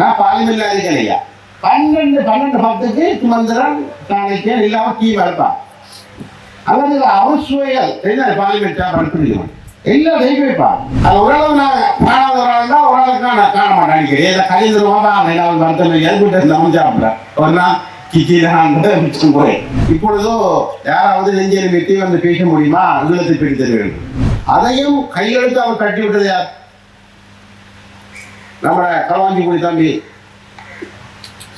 நான் பார்லிமெண்ட்ல இருக்கேன் ஐயா. பன்னெண்டு பன்னெண்டு பத்துக்கு சுமந்திரன் நாளைக்கு இல்லாம கீ வளர்ப்பான் அல்லது அவசுவைகள் என்ன பாலிமெண்டா படுத்துருக்கணும் எல்லாம் தெய்வம் வைப்பா. அது ஓரளவு நான் காணாத ஒரு ஆள் தான் ஒரு ஆளுக்கு நான் காண மாட்டேன் நினைக்கிறேன் ஏதோ கழிந்துருவாங்க அவன் அவன் வருத்தம் ஏற்பட்டு நம்ம சாப்பிட்றேன் ஒரு நாள் கிச்சிதான் போய் இப்பொழுதோ யாராவது நெஞ்சல் வெட்டி வந்து பேச முடியுமா? ஈழத்தை பிடித்தர வேண்டும் அதையும் கையெழுத்து அவர் கட்டி விட்டது யார்? நம்ம களவாஞ்சிக்குடி தம்பி.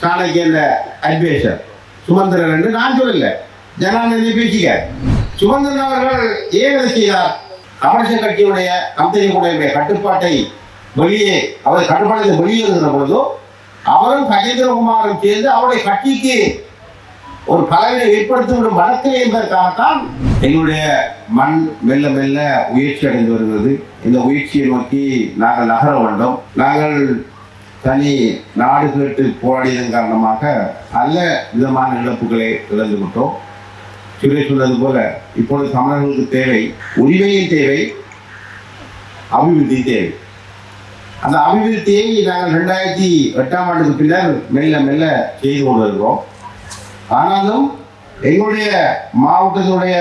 சாணக்கிய அட்வைசர். சுமந்திரன் என்று நான் சொல்லல. ஜனாநிதி பேசிக்க. சுமந்திரன் அவர்கள் ஏன் இதை செய்தார்? கமர்ஷியல் கட்சியுடைய கம்பெனியுடைய கட்டுப்பாட்டை வெளியே அவர் கட்டுப்பாட்டை வெளியே இருக்கிற பொழுதோ அவரும் கஜேந்திரகுமாரும் சேர்ந்து அவருடைய கட்சிக்கு ஒரு பலனை ஏற்படுத்தி விடும் வழக்கில் என்பதற்காகத்தான் எங்களுடைய மண் மெல்ல மெல்ல உயர்ச்சி அடைந்து வருகிறது. இந்த உயர்ச்சியை நோக்கி நாங்கள் நகர வேண்டும். நாங்கள் தனி நாடு கேட்டு போராடியதன் காரணமாக நல்ல விதமான இழப்புகளை இழந்து விட்டோம். சுரேஷ் சொன்னது போல இப்பொழுது தமிழர்களுக்கு தேவை உரிமையின் தேவை அபிவிருத்தி தேவை. அந்த அபிவிருத்தியை நாங்கள் ரெண்டாயிரத்தி எட்டாம் ஆண்டுக்கு பின்னர் மெல்ல மெல்ல செய்து கொண்டு வருகிறோம். ஆனாலும் எங்களுடைய மாவட்டத்துடைய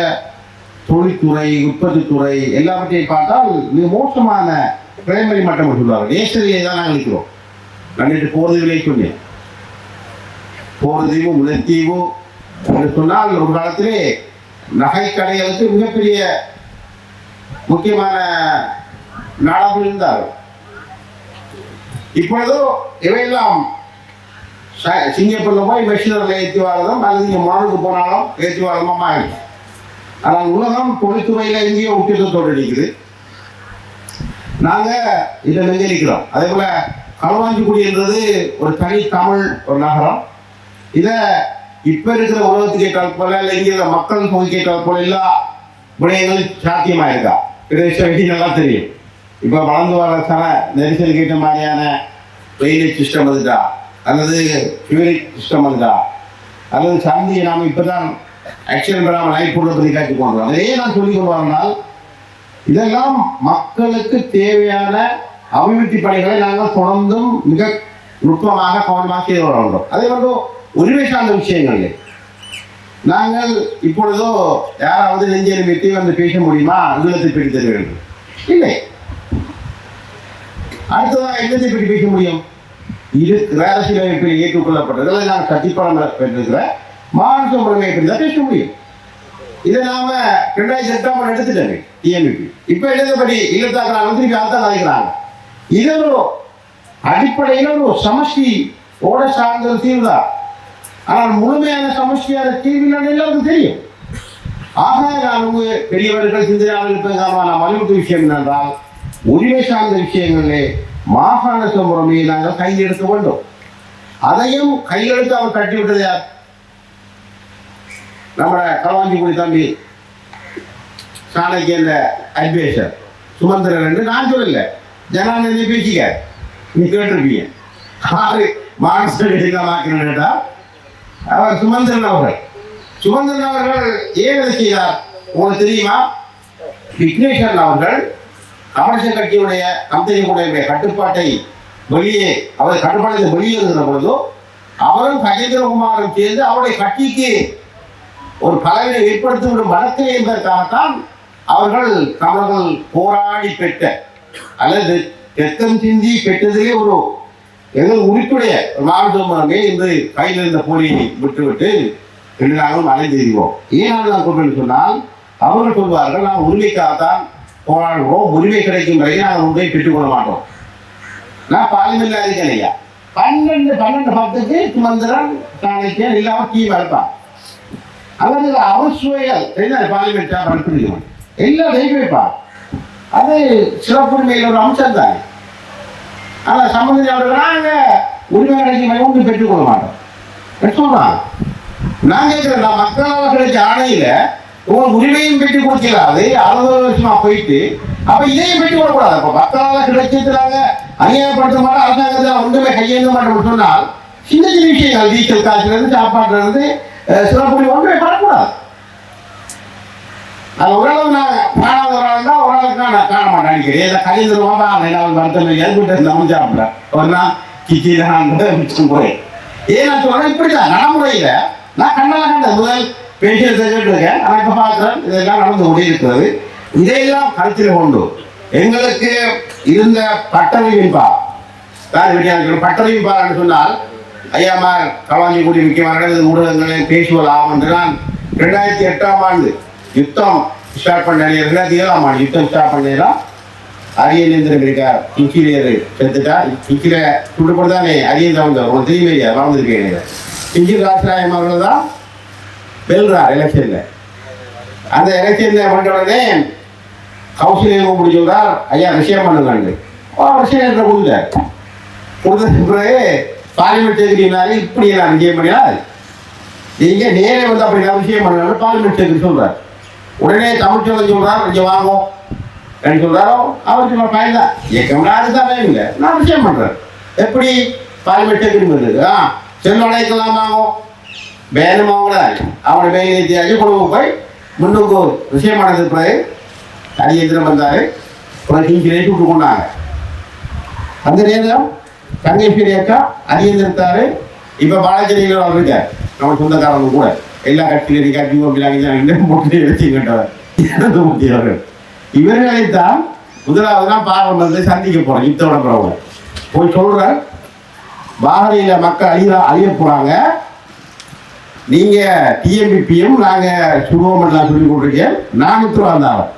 தொழில்துறை உற்பத்தித்துறை எல்லாவற்றையும் பார்த்தால் மிக மோசமான பிரைமரி மட்டம் சொல்லுவாங்க நேசரியை தான் நாங்கள் இருக்கிறோம். நாங்கள் நேற்று போர்தீவிலே சொன்னேன். போகிறதையும் முல்லைத்தீவு என்று சொன்னால் ஒரு காலத்திலே நகை கடைகளுக்கு மிகப்பெரிய முக்கியமான நாடாக இருந்தார் இப்பொழுதோ இவையெல்லாம் சிங்கப்பூர்ல போய் மெஷினரில் ஏற்றி வரதும் அல்லது இங்கே மாடலுக்கு போனாலும் ஏற்றி வரதும் ஆயிடுச்சு ஆனால் உலகம் தொழில்துறையில் எங்கேயோ முக்கியத்துவத்தோடு இருக்குது. நாங்கள் இதை நெஞ்சரிக்கிறோம் அதே போல களவாஞ்சிக்குடி என்றது ஒரு தனி தமிழ் ஒரு நகரம். இதை இப்ப இருக்கிற உலகத்துக்கு ஏற்றால் போல இல்லை இங்கே இருக்கிற மக்கள் தொகைக்கு ஏற்றால் போல எல்லா விடயங்கள் சாத்தியமா இருக்கா இதை நல்லா தெரியும். இப்போ வளர்ந்து வர சில நெரிசல் கேட்ட மாதிரியான ட்ரைனேஜ் சிஸ்டம் வந்துட்டா அல்லது ஃபியூரிக் சிஸ்டம் வந்தா அல்லது சந்தியை நாம் இப்பதான் ஆக்சிடென்ட் பெறாமல் லைட் போடுற பற்றி காட்சி போன்றோம் அதே நான் சொல்லி கொண்டு வரனால் இதெல்லாம் மக்களுக்கு தேவையான அபிவிருத்தி பணிகளை நாங்கள் தொடர்ந்தும் மிக நுட்பமாக கவனமாக செய்து வர வேண்டும். அதே போன்று உரிமை சார்ந்த விஷயங்கள். நாங்கள் இப்பொழுதோ யாராவது நெஞ்சல் வெட்டி வந்து பேச முடியுமா? ஈழத்தை பிடித்தர வேண்டும். இல்லை. அடுத்ததாக எங்கத்தை பற்றி பேச முடியும்? இது அரசியலமைப்பில் ஏற்றுக்கொள்ளப்பட்டது. அதை நான் கட்டிப்படம் பெற்றிருக்கிறேன். மாநில முறைமையை பற்றி தான் பேச முடியும். இதை நாம ரெண்டாயிரத்தி எட்டாம் எடுத்துட்டாங்க எடுத்துட்டேன் இப்ப எழுதப்படி இல்லத்தாக்குறாங்க திருப்பி அதான் நினைக்கிறாங்க இது ஒரு அடிப்படையில் ஒரு சமஷ்டி ஓட சார்ந்த தீர்வு தான். ஆனால் முழுமையான சமஷ்டியான தீர்வு இல்லைன்னு எல்லாருக்கும் தெரியும். ஆக நான் உங்க பெரியவர்கள் சிந்தனையாளர்கள் நான் வலியுறுத்தும் விஷயம் என்னென்றால் உரிமை சார்ந்த விஷயங்களே மாகாண முறைமையை நாங்கள் கையில் எடுக்க வேண்டும் அதையும் கையெழுத்து அவர் கட்டிவிட்டது யார்? நம்ம களவாஞ்சிக்குடி தம்பி சாணக்கிய அட்வைசர் சுமந்திரன் என்று நான் சொல்லல. ஜனாநிதி பேசிக்க. நீ கேட்டிருப்பீங்க ஆறு மானச அவர் சுமந்திரன் அவர்கள். சுமந்திரன் அவர்கள் ஏன் செய்தார்? உங்களுக்கு தெரியுமா? விக்னேஸ்வரன் அவர்கள் கமர்ஷியல் கட்சியுடைய கம்பெனிகளுடைய கட்டுப்பாட்டை வெளியே அவர் கட்டுப்பாட்டை வெளியே இருந்த பொழுதோ அவரும் கஜேந்திரகுமாரும் சேர்ந்து அவருடைய கட்சிக்கு ஒரு பலவினை ஏற்படுத்திவிடும் வழக்கில் என்பதற்காகத்தான் அவர்கள் தமிழர்கள் போராடி பெற்ற அல்லது ரத்தம் சிந்தி பெற்றதிலே ஒரு எங்கள் உறுப்புடைய மாவட்டமே இன்று கையில் இருந்த போலியை விட்டுவிட்டு ரெண்டு நாங்களும் அலைந்திருக்கிறோம் ஏன் நான் கொண்டு சொன்னால் அவர்கள் சொல்வார்கள் நான் உரிமைக்காகத்தான் போராடுவோம் உரிமை கிடைக்கும் வரை நாங்கள் உண்மையை பெற்றுக்கொள்ள மாட்டோம். நான் பார்லிமெண்ட்ல இருக்கேன் ஐயா. பன்னெண்டு பன்னெண்டு பத்துக்கு சுமந்திரன் நாளைக்கு இல்லாமல் கீ வளர்ப்பான் அல்லது அவசுவைகள் என்ன பார்லிமெண்ட்டாக படுத்துருக்கணும் எல்லாம் தெய்வம் வைப்பா அது சிறப்புரிமையில் ஒரு அம்சம் தானே. ஆனால் சம்பந்தி அவர்கள் நாங்கள் உரிமை கிடைக்கும் ஒன்று பெற்றுக்கொள்ள மாட்டோம். சொல்கிறான் நான் கேட்கிறேன் மக்களால் கிடைச்ச ஆணையில் உங்கள் உரிமையும் பெற்றுக் கொடுக்கலாது அறுபது வருஷமா போயிட்டு அப்ப இதையும் பெற்றுக் கொடுக்கூடாது அப்ப மக்களால் கிடைச்சது அநியாயப்படுத்த மாட்டோம் அரசாங்கத்தில் ஒன்றுமே கையேந்த மாட்டோம் சொன்னால் சின்ன சின்ன விஷயங்கள் டீச்சல் காசுல இருந்து சாப்பாட்டுல இருந்து அஹ், ஒன்றுமே பண்ணக்கூடாது. அது ஓரளவு நான் காணாத ஒரு ஆள் தான் ஒரு நான் காண மாட்டேன் அடிக்கடி ஏதோ கழிந்து ரூபா நான் மருத்துவம் எதுக்கிட்ட நம்ம சாப்பிட்றேன் ஒரு நாள் கிச்சிலாங்க போய் ஏன் நான் சொல்றேன் இப்படிதான் நடைமுறையில நான் கண்ணால கண்ட முதல் பேசியதை கேட்டிருக்கேன் ஆனால் இப்ப பார்க்கிறேன் இதெல்லாம் நடந்து கொண்டே இருக்கிறது இதையெல்லாம் கருத்தில் கொண்டு எங்களுக்கு இருந்த பட்டறிவின்பா தான் விட்டியாங்க பட்டறிவின்பா என்று சொன்னால் ஐயாமா களவாஞ்சி கூடி முக்கியமான ஊடகங்களில் பேசுவதாம் என்று நான் ரெண்டாயிரத்தி எட்டாம் ஆண்டு யுத்தம் ஸ்டார்ட் பண்ண ரெண்டாயிரத்தி ஏழாம் ஆண்டு யுத்தம் ஸ்டார்ட் பண்ணலாம் அரியநேந்திரன் இருக்கார். இன்ஜினியர் செத்துட்டா இக்கிற சுடுபட்டு தானே அரியன் வந்தவர் உங்களுக்கு தெரியுமே வளர்ந்துருக்கேன் இன்ஜின் ராஜராயம் அவர்கள் தான் வெல்றார் எலெக்ஷன்ல அந்த எலெக்ஷன்ல பண்ண உடனே கவுன்சிலிங் கூப்பிட்டு சொல்றார் ஐயா விஷயம் பண்ணுங்க விஷயம் என்ற கொடுத்தார் கொடுத்த பிறகு பார்லிமெண்ட் சேர்க்கிறீங்கனாலே இப்படி எல்லாம் விஷயம் பண்ணினா நீங்க நேரே வந்து அப்படி நான் விஷயம் பண்ணணும் பார்லிமெண்ட் சேர்க்க சொல்றார். உடனே தமிழ் சொல்ல சொல்றார் இங்க வாங்கும் என்று சொல்றாரோ அவர் சொல்ல பயன் தான். இயக்கம்னா அதுதான் பயம் நான் விஷயம் பண்றேன். எப்படி? பார்லிமெண்ட் சேர்க்கணும் ஆ செல்வடைக்கெல்லாம் வாங்கும் வேணுமா கூட அவனை வேலை ஏற்றியாச்சு குடும்ப போய் முன்னுக்கு விஷயம் நடந்தது பிறகு அரியந்திரம் வந்தார். அப்புறம் டீச்சரே விட்டு கொண்டாங்க. அந்த நேரம் கங்கேஸ்வரி அக்கா அரியந்திரத்தாரு இப்போ பாலச்சேரியில் அவர் இருக்கார் நம்ம சொந்தக்காரங்க கூட. எல்லா கட்சியிலும் கட்சி அப்படிலாம் போட்டு வச்சுக்கிட்டவர் முக்கியவர்கள் இவர்களைத்தான் முதலாவது தான் பாவம் வந்து சந்திக்க போகிறோம் யுத்தோட பிறகு போய் சொல்கிறேன் பாரதியில மக்கள் அழிய அழிய போகிறாங்க நீங்க டிஎம்பிபியும் நாங்க சுருவமெல்லாம் சொல்லி கொடுத்துருக்கேன் நான் இருந்தாலும்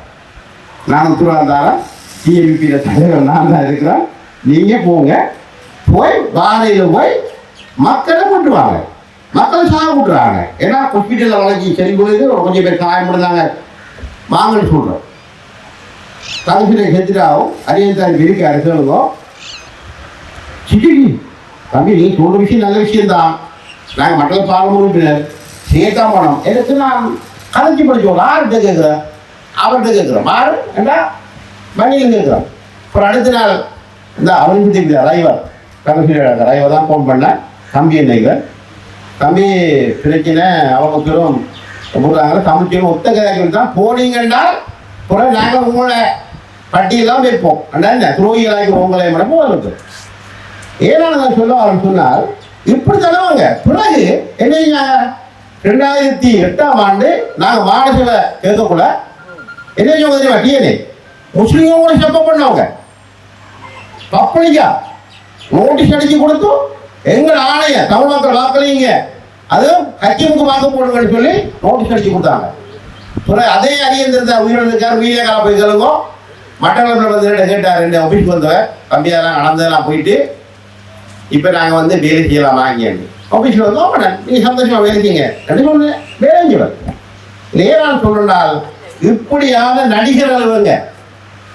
நான் இருந்தாலும் டிஎம்பிபியில தலைவர் நான் தான் இருக்கிறேன். நீங்க போங்க. போய் பாரதியில போய் மக்களை கொண்டு வாங்க. மக்களை சாக விட்டுறாங்க ஏன்னா ஹாஸ்பிட்டலில் வளைஞ்சி சரி போகுது கொஞ்சம் பேர் காயப்படுறாங்க வாங்கன்னு சொல்கிறோம் தலைப்பினை செத்துட்டாவும் அரியன் இருக்கு அரசுகளுங்கோ சிட்டி தம்பி நீ சொல்ற விஷயம் நல்ல விஷயம்தான். நாங்கள் மக்கள் பாலம் உறுப்பினர் சேர்த்தா போனோம். எனக்கு நான் கலைச்சி படிச்சோம் யார்கிட்ட கேட்குறேன் அவர்கிட்ட கேட்குறேன் மாறு என்ன வங்கியில் கேட்குறோம். அப்புறம் அடுத்த நாள் இந்த அவன் தெரியுது ரைவர் கடைசி ரைவர் தான் ஃபோன் பண்ணேன் தம்பி என்னைக்கு தம்பி பிரச்சனை அவங்க பெரும் போடுறாங்க ஒத்த கதைகள் தான். போனீங்கன்னா கூட நாங்கள் உங்களை பட்டியெல்லாம் வைப்போம். அண்ணா துரோகிகளாகி உங்களை மட்டும் வருது ஏன்னா நான் சொல்ல வரேன் சொன்னால் இப்படி தருவாங்க. பிறகு என்னங்க ரெண்டாயிரத்தி எட்டாம் ஆண்டு நாங்கள் மாநில கேட்கக்கூட என்ன சொல்ல தெரியுமா? டிஎன்ஏ முஸ்லீமும் கூட செப்ப பண்ணவங்க. பப்ளிக்கா நோட்டீஸ் அடிச்சு கொடுத்து எங்கள் ஆணைய தமிழ் மக்கள் வாக்களிங்க. அதுவும் கட்சிமுக்கு வாக்கு போடுங்கன்னு சொல்லி நோட்டீஸ் அடிச்சு கொடுத்தாங்க. பிறகு அதே அரியந்திருந்த உயிரிழந்திருக்கார் வீடியோ கால போய் கேளுங்க மட்டக்களப்பில் வந்து ரெண்டு கேட்டார் ரெண்டு ஆஃபீஸ்க்கு வந்தவர். தம்பியாரெல்லாம் நடந்ததெல்லாம் போயிட்டு இப்போ நாங்கள் வந்து வேலை செய்யலாம் வாங்கியாண்டு ஆஃபீஸில் வந்து ஓப்பன் நீ சந்தோஷமாக வேலை செய்யுங்க ரெண்டு ஒன்று வேலை நேரால் சொல்லனால் இப்படியான நடிகர்கள் அளவுங்க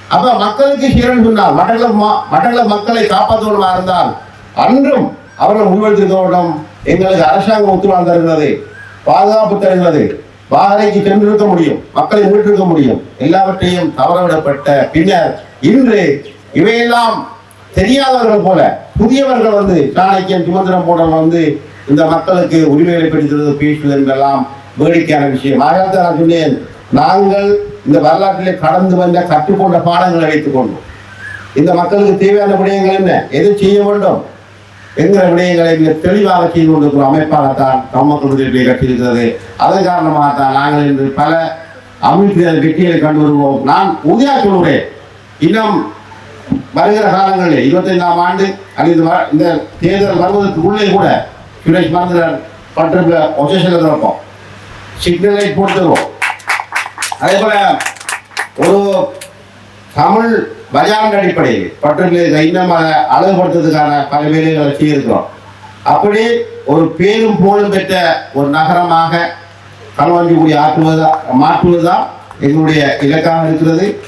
அப்போ மக்களுக்கு சீரன் சொன்னால் மட்டக்களப்பு மா- மக்களை காப்பாற்றுவதாக இருந்தால் அன்றும் அவர்கள் முன்வெடுத்திருக்க தோட்டம் எங்களுக்கு அரசாங்கம் உத்தரவாதம் தருகிறது. பாதுகாப்பு தருகிறது. வாகனைக்கு சென்றிருக்க முடியும். மக்களை மீட்டிருக்க முடியும். எல்லாவற்றையும் தவறவிடப்பட்ட பின்னர் இன்று இவையெல்லாம் தெரியாதவர்கள் போல புதியவர்கள் வந்து நாளைக்கு சுமந்திரம் போடம் வந்து இந்த மக்களுக்கு உரிமைகளை பிடித்தது பேசுவது என்றெல்லாம் வேடிக்கையான விஷயம். ஆகவே நான் சொன்னேன் நாங்கள் இந்த வரலாற்றிலே கடந்து வந்த கற்றுக்கொண்ட பாடங்களை வைத்துக் கொண்டோம் இந்த மக்களுக்கு தேவையான விடயங்கள் என்ன? எது செய்ய வேண்டும்? என்கிற விடயங்களை மிக தெளிவாக செய்து கொண்டிருக்கிற அமைப்பாகத்தான் தமிழ் விடுதலை கட்சி இருக்கிறது அதன் காரணமாகத்தான் நாங்கள் இன்று பல அமைப்பு வெற்றிகளை கண்டு வருவோம். நான் உறுதியாக சொல்கிறேன் இன்னும் வருகிற காலங்களில் இருபத்தைந்தாம் ஆண்டு அல்லது இந்த வ- இந்த தேர்தல் வருவதற்கு உள்ளே கூட சுரேஷ் மறந்துடார் பட்டு ஒசேஷனில் திறப்போம் சிக்னல் லைட் அதே போல ஒரு தமிழ் பஜார் அடிப்படையில் பற்றுகளை இன்னும் அதை அழகுபடுத்துறதுக்கான பல வேலைகளை செய்திருக்கிறோம் அப்படி ஒரு பேரும் புகழும் பெற்ற ஒரு நகரமாக களவாஞ்சிக்குடி ஆற்றுவதா மாற்றுவதுதான் எங்களுடைய இலக்காக இருக்கிறது.